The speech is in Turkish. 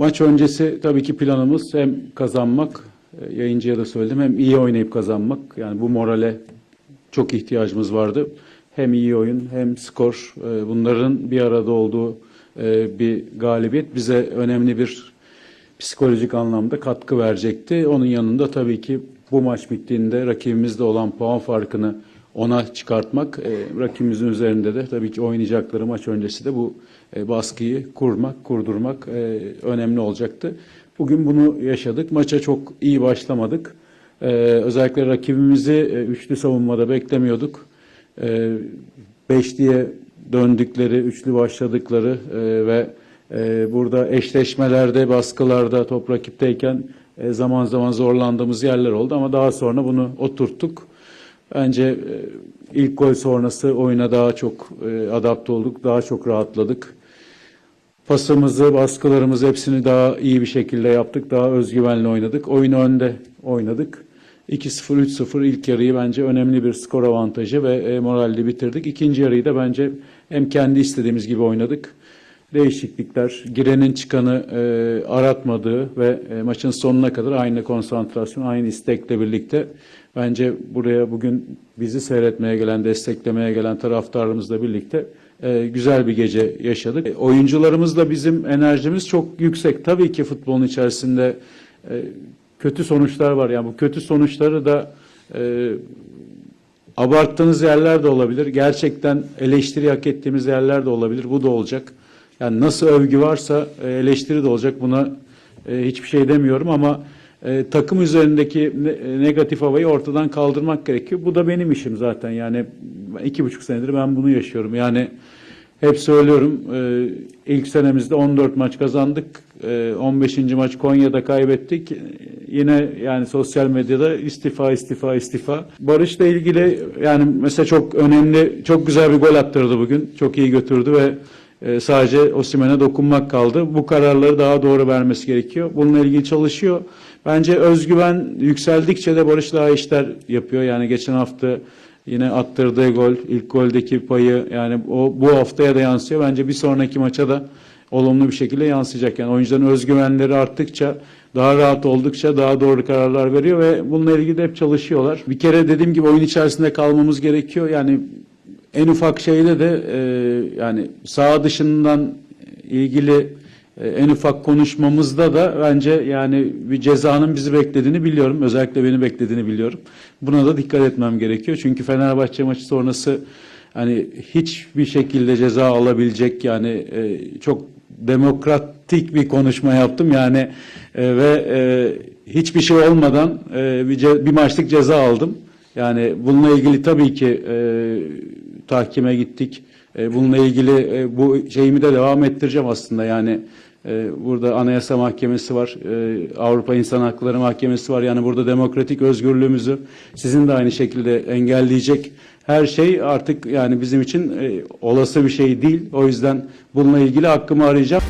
Maç öncesi tabii ki planımız hem kazanmak, e, yayıncıya da söyledim, hem iyi oynayıp kazanmak. Yani bu morale çok ihtiyacımız vardı. Hem iyi oyun hem skor e, bunların bir arada olduğu e, bir galibiyet bize önemli bir psikolojik anlamda katkı verecekti. Onun yanında tabii ki bu maç bittiğinde rakibimizde olan puan farkını ona çıkartmak, e, rakibimizin üzerinde de tabii ki oynayacakları maç öncesi de bu e, baskıyı kurmak, kurdurmak e, önemli olacaktı. Bugün bunu yaşadık. Maça çok iyi başlamadık. Özellikle rakibimizi üçlü savunmada beklemiyorduk. E, beşliye döndükleri, üçlü başladıkları ve burada eşleşmelerde, baskılarda top rakipteyken zaman zaman zorlandığımız yerler oldu ama daha sonra bunu oturttuk. Bence e, ilk gol sonrası oyuna daha çok e, adapte olduk, daha çok rahatladık. Pasımızı, baskılarımızı hepsini daha iyi bir şekilde yaptık. Daha özgüvenli oynadık. Oyunu önde oynadık. 2-0, 3-0 ilk yarıyı bence önemli bir skor avantajı ve e, moralli bitirdik. İkinci yarıyı da bence hem kendi istediğimiz gibi oynadık. Değişiklikler, girenin çıkanı e, aratmadığı ve e, maçın sonuna kadar aynı konsantrasyon, aynı istekle birlikte bence buraya bugün bizi seyretmeye gelen, desteklemeye gelen taraftarlarımızla birlikte e, güzel bir gece yaşadık. E, oyuncularımızla bizim enerjimiz çok yüksek. Tabii ki futbolun içerisinde e, kötü sonuçlar var. Yani bu kötü sonuçları da e, abarttığınız yerler de olabilir. Gerçekten eleştiri hak ettiğimiz yerler de olabilir. Bu da olacak. Yani nasıl övgü varsa e, eleştiri de olacak. Buna e, hiçbir şey demiyorum ama e, takım üzerindeki ne- negatif havayı ortadan kaldırmak gerekiyor. Bu da benim işim zaten. Yani iki buçuk senedir ben bunu yaşıyorum. Yani hep söylüyorum ilk senemizde 14 maç kazandık. E, 15. maç Konya'da kaybettik. Yine yani sosyal medyada istifa istifa istifa. Barış'la ilgili yani mesela çok önemli, çok güzel bir gol attırdı bugün. Çok iyi götürdü ve e, sadece Osimhen'e dokunmak kaldı. Bu kararları daha doğru vermesi gerekiyor. Bununla ilgili çalışıyor. Bence özgüven yükseldikçe de Barış daha işler yapıyor. Yani geçen hafta yine attırdığı gol, ilk goldeki payı yani o bu haftaya da yansıyor. Bence bir sonraki maça da olumlu bir şekilde yansıyacak. Yani oyuncuların özgüvenleri arttıkça, daha rahat oldukça daha doğru kararlar veriyor ve bununla ilgili de hep çalışıyorlar. Bir kere dediğim gibi oyun içerisinde kalmamız gerekiyor. Yani en ufak şeyde de e, yani saha dışından ilgili e, en ufak konuşmamızda da bence yani bir cezanın bizi beklediğini biliyorum. Özellikle beni beklediğini biliyorum. Buna da dikkat etmem gerekiyor. Çünkü Fenerbahçe maçı sonrası hani hiçbir şekilde ceza alabilecek yani e, çok demokratik bir konuşma yaptım yani e, ve e, hiçbir şey olmadan e, bir, bir maçlık ceza aldım. Yani bununla ilgili tabii ki e, tahkime gittik. E, bununla ilgili e, bu şeyimi de devam ettireceğim aslında. Yani e, burada Anayasa Mahkemesi var, e, Avrupa İnsan Hakları Mahkemesi var. Yani burada demokratik özgürlüğümüzü sizin de aynı şekilde engelleyecek her şey artık yani bizim için e, olası bir şey değil. O yüzden bununla ilgili hakkımı arayacağım.